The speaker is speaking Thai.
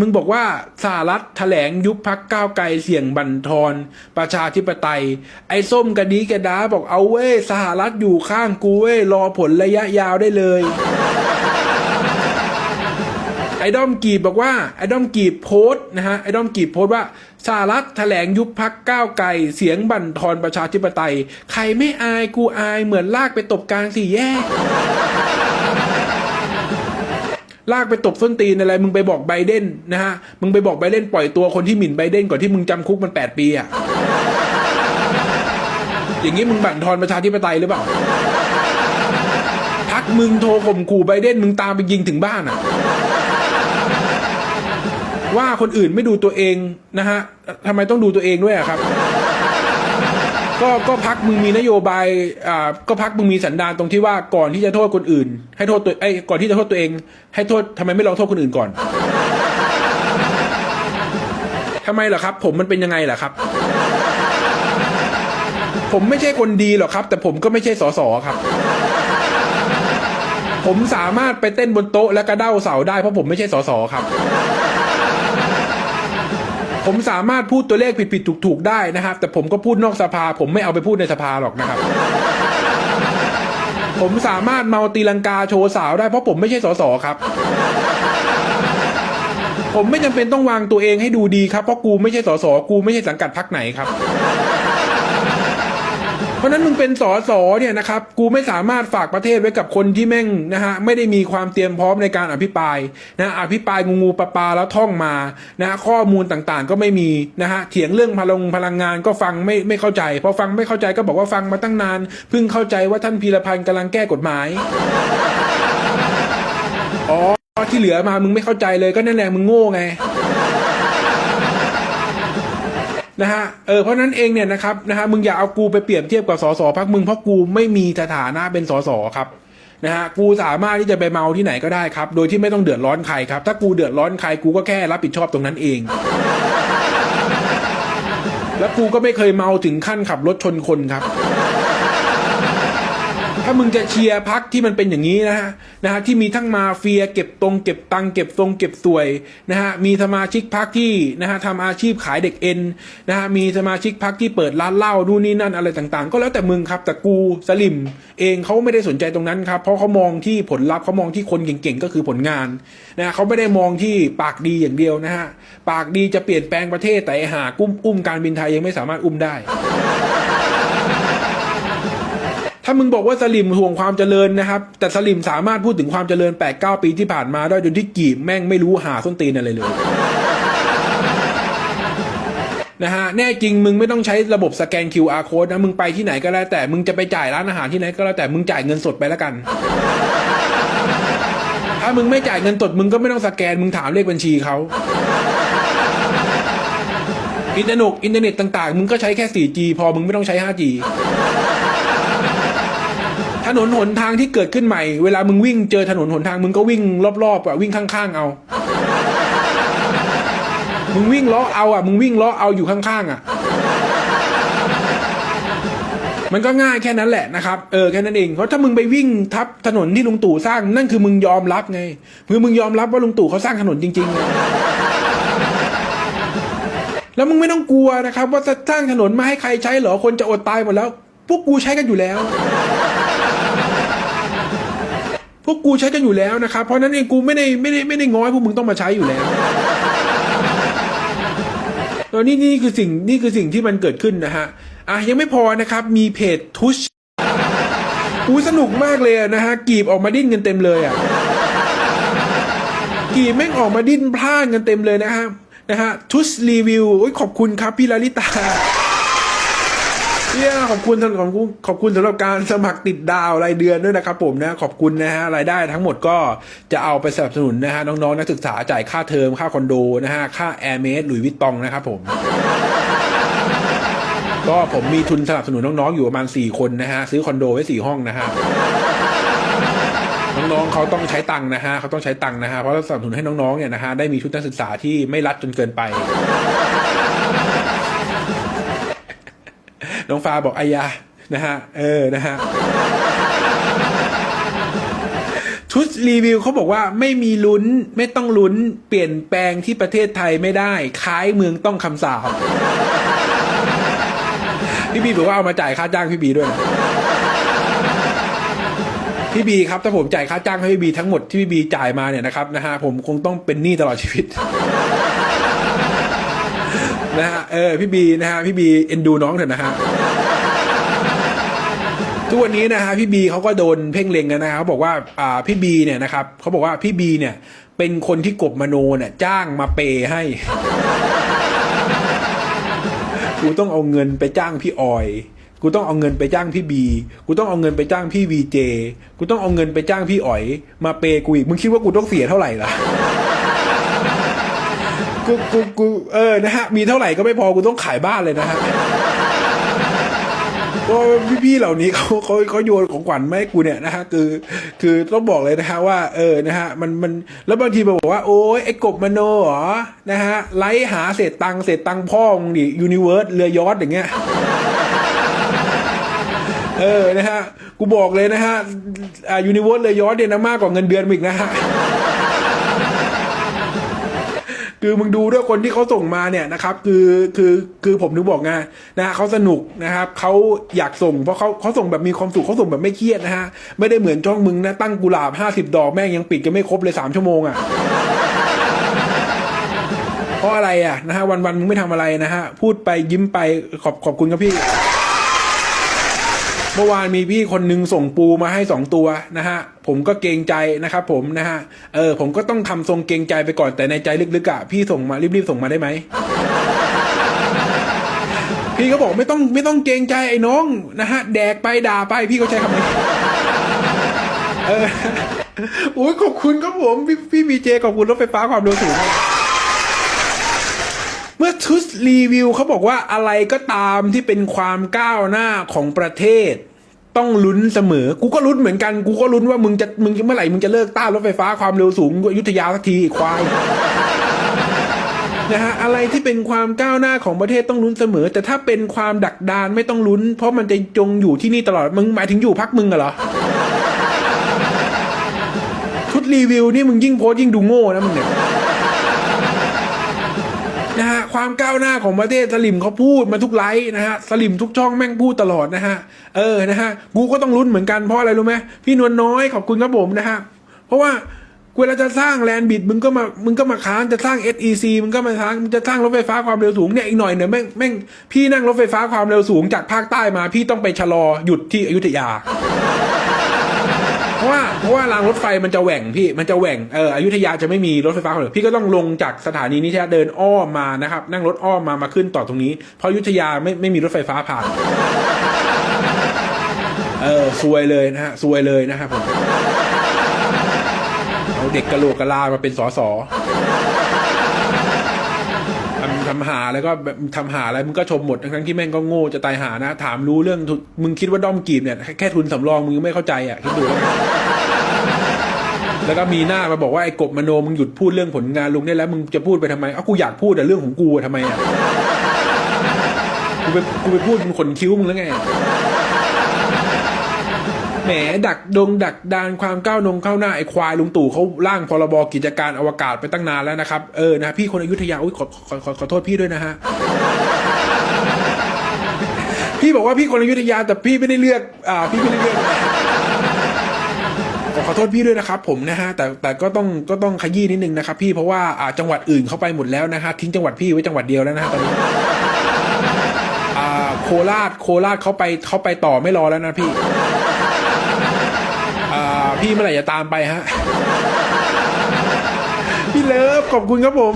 มึงบอกว่าสหรัฐแถลงยุบพักก้าวไกลเสี่ยงบั่นทอนประชาธิปไตย ไอ้ส้มกระดีกระดาบอกเอาเว้ยสหรัฐอยู่ข้างกูเว้ยรอผลระยะยาวได้เลย ไอ้ด้อมกีบบอกว่าไอ้ด้อมกีบโพสนะฮะไอ้ด้อมกีบโพสว่าสหรัฐแถลงยุบพักก้าวไกลเสียงบั่นทอนประชาธิปไตย ใครไม่อายกูอายเหมือนลากไปตบกลางสี่แยก ลากไปตบส้นตีนอะไร มึงไปบอกไบเดนนะฮะ มึงไปบอกไบเดนปล่อยตัวคนที่หมิ่นไบเดนก่อนที่มึงจำคุกมันแปดปีอะอย่างนี้มึงบั่นทอนประชาธิปไตยหรือเปล่าพักมึงโทรข่มขู่ไบเดนมึงตามไปยิงถึงบ้านอะว่าคนอื่นไม่ดูตัวเองนะฮะทำไมต้องดูตัวเองด้วยอะครับ ก็ก็พักมึงมีนโยบายอ่าก็พักมึงมีสันดานตรงที่ว่าก่อนที่จะโทษคนอื่น ให้โทษตัวไอ้ยก่อนที่จะโทษตัวเอง ให้โทษทำไมไม่ลองโทษคนอื่นก่อนทำไมเหรอครับ ผมมันเป็นยังไงล่ะครับ ผมไม่ใช่คนดีหรอกครับ แต่ผมก็ไม่ใช่สอสอครับ ผมสามารถไปเต้นบนโต๊ะและกระเด้าเสาได้เพราะผมไม่ใช่สอสอครับ ผมสามารถพูดตัวเลขผิดๆถูกๆได้นะครับ แต่ผมก็พูดนอกสภา ผมไม่เอาไปพูดในสภาหรอกนะครับ ผมสามารถเมาตีลังกาโชว์สาวได้เพราะผมไม่ใช่สสครับ ผมไม่จำเป็นต้องวางตัวเองให้ดูดีครับเพราะกูไม่ใช่สสกูไม่ใช่สังกัดพรรคไหนครับ ราะนั้นมึงเป็นสอสอเนี่ยนะครับกูไม่สามารถฝากประเทศไว้กับคนที่แม่งนะฮะไม่ได้มีความเตรียมพร้อมในการอภิปรายนะอภิปรายงูงูปลาปลาแล้วท่องมานะฮะข้อมูลต่างๆ ก็ไม่มีนะฮะเถียงเรื่องพลังพลังงานก็ฟังไม่ไม่เข้าใจพอฟังไม่เข้าใจก็บอกว่าฟังมาตั้งนานเพิ่งเข้าใจว่าท่านพีรพันธ์กำลังแก้กฎหมายอ๋อที่เหลือมามึงไม่เข้าใจเลยก็นั่นแหละมึงโง่ไง นะฮะเออเพราะนั้นเองเนี่ยนะครับนะฮะมึงอย่าเอากูไปเปรียบเทียบกับสสพักมึงเพราะกูไม่มีสถานะเป็นสสครับนะฮะกูสามารถที่จะไปเมาที่ไหนก็ได้ครับ โดยที่ไม่ต้องเดือดร้อนใครครับ ถ้ากูเดือดร้อนใครกูก็แค่รับผิดชอบตรงนั้นเอง แล้วกูก็ไม่เคยเมาถึงขั้นขับรถชนคนครับ ถ้ามึงจะเชียร์พักที่มันเป็นอย่างนี้นะฮะนะฮะที่มีทั้งมาเฟียเก็บตรงเก็บตังเก็บตรงเก็บสวยนะฮะมีสมาชิกพักที่นะฮะทำอาชีพขายเด็กเอ็นนะฮะมีสมาชิกพักที่เปิดร้านเหล้านู่นนี่นั่นอะไรต่างๆ ก็แล้วแต่มึงครับแต่กูสลิมเองเขาไม่ได้สนใจตรงนั้นครับเพราะเขามองที่ผลลัพธ์เขามองที่คนเก่งๆก็คือผลงานนะฮะเขาไม่ได้มองที่ปากดีอย่างเดียวนะฮะปากดีจะเปลี่ยนแปลงประเทศแต่หากุ้มอุ้มการบินไทยยังไม่สามารถอุ้มได้ ถ้ามึงบอกว่าสลิมห่วงความเจริญนะครับ แต่สลิมสามารถพูดถึงความเจริญ8ปดเปีที่ผ่านมาได้จนที่กีบแม่งไม่รู้หาส้นตีนอะไรเลยนะฮะแน่จริงมึงไม่ต้องใช้ระบบสแกน QR code นะ มึงไปที่ไหนก็แล้วแต่มึงจะไปจ่ายร้านอาหารที่ไหนก็แล้วแต่มึงจ่ายเงินสดไปแล้วกัน ถ้ามึงไม่จ่ายเงินสดมึงก็ไม่ต้องสแกน มึงถามเลขบัญชีเขาอินเทอร์เน็ตอินเทอร์เน็ตต่าง ๆ มึงก็ใช้แค่ 4G พอมึงไม่ต้องใช้ 5G ถนนหนทางที่เกิดขึ้นใหม่ เวลามึงวิ่งเจอถนนหนทางมึงก็วิ่งรอบๆอะวิ่งข้างๆเอา มึงวิ่งล้อเอาอะมึงวิ่งล้อเอาอยู่ข้างๆอะมันก็ง่ายแค่นั้นแหละนะครับ เออแค่นั้นเอง เพราะถ้ามึงไปวิ่งทับถนนที่ลุงตู่สร้างนั่นคือมึงยอมรับไงคือมึงยอมรับว่าลุงตู่เขาสร้างถนนจริงๆไงแล้วมึงไม่ต้องกลัวนะครับ ว่าจะสร้างถนนมาให้ใครใช้เหรอคนจะอดตายหมดแล้ว พวกกูใช้กันอยู่แล้ว พวกกูใช้กันอยู่แล้วนะครับ เพราะนั้นเองกูไม่ได้ไม่ได้ไม่ได้ง้อยพวกมึงต้องมาใช้อยู่แล้วตอนนี้นี่คือสิ่งนี่คือสิ่งที่มันเกิดขึ้นนะฮะอะยังไม่พอนะครับ มีเพจทุชอู้สนุกมากเลยนะฮะกีบออกมาดิ้นกันเต็มเลยอะกีบแม่งออกมาดิ้นพล่านกันเต็มเลยนะฮะนะฮะทุชรีวิวโอ้ยขอบคุณครับพี่ลาลิตา เนี่ยขอบคุณสำหรับขอบคุณขอบคุณสำหรับการสมัครติดดาวรายเดือนด้วยนะครับผมนะขอบคุณนะฮะรายได้ทั้งหมดก็จะเอาไปสนับสนุนนะฮะน้องๆนักศึกษาจ่ายค่าเทอมค่าคอนโดนะฮะค่าแอร์เมสหลุยวิตตองนะครับผมก็ผมมีทุนสนับสนุนน้องๆอยู่ประมาณสี่คนนะฮะซื้อคอนโดไว้สี่ห้องนะฮะน้องๆเขาต้องใช้ตังค์นะฮะเขาต้องใช้ตังค์นะฮะเพราะสนับสนุนให้น้องๆเนี่ยนะฮะได้มีชุดนักศึกษาที่ไม่รัดจนเกินไป น้องฟ้าบอกอายานะฮะ เออ นะฮะทชุดรีวิวเขาบอกว่าไม่มีลุ้น ไม่ต้องลุ้น เปลี่ยนแปลงที่ประเทศไทยไม่ได้ คล้ายเมืองต้องคำสาปพี่บีบอกว่าเอามาจ่ายค่าจ้างพี่บีด้วย พี่บีครับถ้าผมจ่ายค่าจ้างให้พี่บีทั้งหมดที่พี่บีจ่ายมาเนี่ยนะครับนะฮะผมคงต้องเป็นหนี้ตลอดชีวิต นะฮะเออพี่บีนะฮะพี่บีเอ็นดูน้องเถอะนะฮะทุกวันนี้นะฮะพี่บีเขาก็โดนเพ่งเล็งกันนะครับเขาบอกว่าอ่าพี่บีเนี่ยนะครับเขาบอกว่าพี่บีเนี่ยเป็นคนที่กบมโนเนี่ยจ้างมาเปย์ให้กูต้องเอาเงินไปจ้างพี่ออย กูต้องเอาเงินไปจ้างพี่บี กูต้องเอาเงินไปจ้างพี่วีเจ กูต้องเอาเงินไปจ้างพี่อ๋อย มาเปย์กูอีก มึงคิดว่ากูต้องเสียเท่าไหร่ล่ะ กูกูกูเออนะฮะมีเท่าไหร่ก็ไม่พอกูต้องขายบ้านเลยนะฮะก็พี่ๆเหล่านี้เขาเขาเขาโยนของขวัญมาให้กูเนี่ยนะฮะคือคือต้องบอกเลยนะฮะว่าเออนะฮะมันมันแล้วบางทีมาบอกว่าโอ้ยไอ้กบมโนเหรอนะฮะไล่หาเศษตังเศษตังพ่องดิยูนิเวิร์สเรือยอทอย่างเงี้ยเออนะฮะกูบอกเลยนะฮะอ่ายูนิเวิร์สเรือยอทเนี่ยนะมากกว่าเงินเดือนมึงอีกนะฮะ คือมึงดูด้วยคนที่เขาส่งมาเนี่ยนะครับคือคือคือผมนึกบอกไงนะเขาสนุกนะครับเขาอยากส่งเพราะเขาเขาส่งแบบมีความสุขเขาส่งแบบไม่เครียดนะฮะไม่ได้เหมือนช่องมึงนะตั้งกุหลาบห้าสิบดอกแม่งยังปิดกันไม่ครบเลยสามชั่วโมงอะเพราะอะไรอะนะฮะวันวันมึงไม่ทำอะไรนะฮะพูดไปยิ้มไปขอบขอบคุณครับพี่ เมื่อวานมีพี่คนหนึงส่งปูมาให้สองตัวนะฮะ ผมก็เกรงใจนะครับผมนะฮะ เออ ผมก็ต้องทำทรงเกรงใจไปก่อนแต่ในใจลึกๆอะพี่ส่งมารีบๆส่งมาได้ไหมพี่ก็บอกไม่ต้องไม่ต้องเกรงใจไอ้น้องนะฮะ แดกไปด่าไปพี่เขาใช้คำนี้เออโอ้ยขอบคุณครับผม พี่พี่บีเจขอบคุณรถไฟฟ้าความเร็วสูง เมื่อทุสรีวิวเขาบอกว่าอะไรก็ตามที่เป็นความก้าวหน้าของประเทศ ต้องลุ้นเสมอ กูก็ลุ้นเหมือนกัน กูก็ลุ้นว่ามึงจะมึงเมื่อไหร่มึงจะเลิกต้านรถไฟฟ้าความเร็วสูงอยุธยาสักทีอ้ควายนะฮะอะไรที่เป็นความก้าวหน้าของประเทศต้องลุ้นเสมอ แต่ถ้าเป็นความดักดานไม่ต้องลุ้น เพราะมันจะจงอยู่ที่นี่ตลอดมึงหมายถึงอยู่พักมึงอะเหรอชุดรีวิวนี่มึงยิ่งโพสยิ่งดูโง่นะมึงเนี่ย นะฮะความก้าวหน้าของประเทศสลิมเขาพูดมาทุกไลฟ์นะฮะสลิมทุกช่องแม่งพูดตลอดนะฮะเออนะฮะกูก็ต้องลุ้นเหมือนกันเพราะอะไรรู้ไหมพี่นวลน้อยขอบคุณครับผมนะฮะเพราะว่าเวลาจะสร้างแลนด์บิดมึงก็มามึงก็มาค้านจะสร้าง SEC มึงก็มาค้านมึงจะสร้างรถไฟฟ้าความเร็วสูงเนี่ยอีกหน่อยเนี่ยแม่งแม่งพี่นั่งรถไฟฟ้าความเร็วสูงจากภาคใต้มา พี่ต้องไปชะลอหยุดที่อยุธยา ราะว่าเพราะว่ารางรถไฟมันจะแหว่งพี่มันจะแหว่งเอออยุธยาจะไม่มีรถไฟฟ้าความเร็วพี่ก็ต้องลงจากสถานีนี้ใช่เดินอ้อมมานะครับ นั่งรถอ้อมมามาขึ้นต่อตรงนี้ เพราะอยุธยาไม่ไม่มีรถไฟฟ้าผ่านเออซวยเลยนะฮะซวยเลยนะครับผมเอาเด็กกะโหลกกะลามาเป็นสอสอ ทำหาแล้วก็แบบทำหาอะไรมึงก็ชมหมดทั้งที่แม่งก็โง่จะตายหานะ ถามรู้เรื่องมึงคิดว่าด้อมกีบเนี่ยแค่ทุนสำรองมึงไม่เข้าใจอะคิดดูแล้วก็มีหน้ามาบอกว่าไอ้กบมโนมึงหยุดพูดเรื่องผลงานลุงได้แล้วมึงจะพูดไปทำไมอ้ากูอยากพูดแต่เรื่องของกูอะทำไมอะกูไปกูไปพูดมึงขนคิ้วมึงแล้วไง แหมดักดงดักดานความก้าวนงก้าวหน้าไอ้ควายลุงตู่เขาร่างพรบกิจการอวกาศไปตั้งนานแล้วนะครับ เออนะพี่คนอยุธยาอุ้ยขอขอขอขอโทษพี่ด้วยนะฮะพี่บอกว่าพี่คนอยุธยาแต่พี่ไม่ได้เลือกอ่าพี่ไม่ได้เลือกขอโทษพี่ด้วยนะครับผมนะฮะแต่แต่ก็ต้องก็ต้องขยี้นิดนึงนะครับ พี่เพราะว่าอ่าจังหวัดอื่นเขาไปหมดแล้วนะฮะทิ้งจังหวัดพี่ไว้จังหวัดเดียวแล้วนะฮะตอนนี้อ่าโคราชโคราชเขาไปเขาไปต่อไม่รอแล้วนะพี่ พี่เมื่อไหร่จะตามไปฮะ พี่เลิฟขอบคุณครับผม